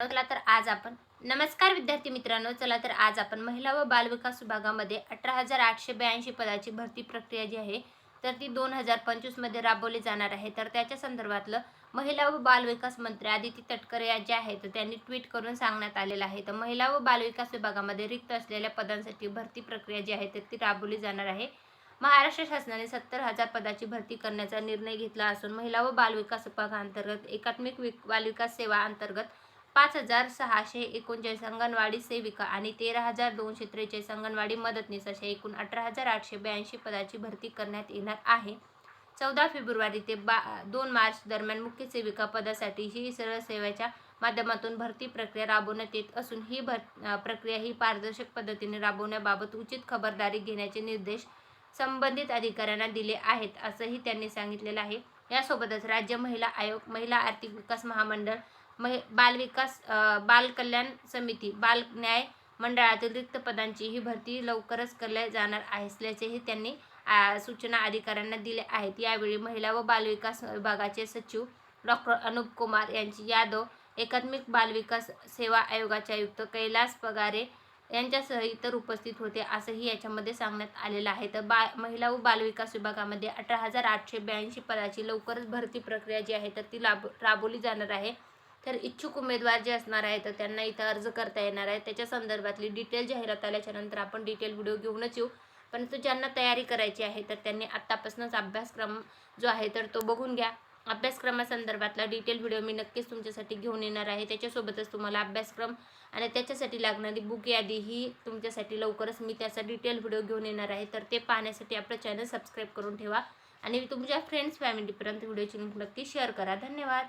चला तर आज आपण. नमस्कार विद्यार्थी मित्रांनो चला तर आज आपण महिला व बालविकास विभागामध्ये अठरा हजार आठशे ब्याऐंशी पदाची भरती प्रक्रिया जी आहे तर ती दोन हजार पंचवीसमध्ये राबवली जाणार आहे. तर त्याच्या संदर्भातलं महिला व बालविकास मंत्री आदिती तटकरे या जे आहेत तर त्यांनी ट्विट करून सांगण्यात आलेलं आहे. तर महिला व बालविकास विभागामध्ये रिक्त असलेल्या पदांसाठी भरती प्रक्रिया जी आहे तर ती राबवली जाणार आहे. महाराष्ट्र शासनाने सत्तर हजार पदाची भरती करण्याचा निर्णय घेतला असून महिला व बालविकास विभागाअंतर्गत एकात्मिक विक बालविकास सेवा अंतर्गत पाच हजार सहाशे एकोणचाळीस अंगणवाडी सेविका आणि तेरा हजार दोनशे त्रेचाळीस अंगणवाडी मदतनीस अशा एकूण अठरा हजार आठशे ब्याऐंशी पदाची भरती करण्यात येणार आहे. चौदा फेब्रुवारी ते बा दोन मार्च दरम्यान मुख्य सेविका पदासाठी ही सरळ सेवेच्या माध्यमातून भरती प्रक्रिया राबवण्यात येत असून ही भर प्रक्रिया ही पारदर्शक पद्धतीने राबवण्याबाबत उचित खबरदारी घेण्याचे निर्देश संबंधित अधिकाऱ्यांना दिले आहेत असंही त्यांनी सांगितलेलं आहे. यासोबतच राज्य महिला आयोग महिला आर्थिक विकास महामंडळ महि बालविकास अ, बालकल्याण समिती बाल न्याय मंडळातील रिक्त पदांची ही भरती लवकरच केल्या जाणार आहे असल्याचेही त्यांनी सूचना अधिकाऱ्यांना दिल्या आहेत. यावेळी महिला व बालविकास विभागाचे सचिव डॉक्टर अनुप कुमार यांची यादव एकात्मिक बालविकास सेवा आयोगाचे आयुक्त कैलास पगारे यांच्यासह इतर उपस्थित होते असंही याच्यामध्ये सांगण्यात आलेलं आहे. तर बा महिला व बालविकास विभागामध्ये अठरा हजार आठशे ब्याऐंशी पदाची लवकरच भरती प्रक्रिया जी आहे तर ती लाभ राबवली जाणार आहे. तर इच्छुक उमेदवार जे असणार आहे तर त्यांना इथं अर्ज करता येणार आहे. त्याच्या संदर्भातली डिटेल जाहिरात आल्याच्यानंतर आपण डिटेल व्हिडिओ घेऊनच येऊ. परंतु ज्यांना तयारी करायची आहे तर त्यांनी आत्तापासूनच अभ्यासक्रम जो आहे तर तो बघून घ्या. अभ्यासक्रमासंदर्भातला डिटेल व्हिडिओ मी नक्कीच तुमच्यासाठी घेऊन येणार आहे. त्याच्यासोबतच तुम्हाला अभ्यासक्रम आणि त्याच्यासाठी लागणारी बुक यादी ही तुमच्यासाठी लवकरच मी त्याचा डिटेल व्हिडिओ घेऊन येणार आहे. तर ते पाहण्यासाठी आपलं चॅनल सबस्क्राईब करून ठेवा. आणि तुमच्या फ्रेंड्स फॅमिलीपर्यंत व्हिडिओची लिंक नक्की शेअर करा. धन्यवाद.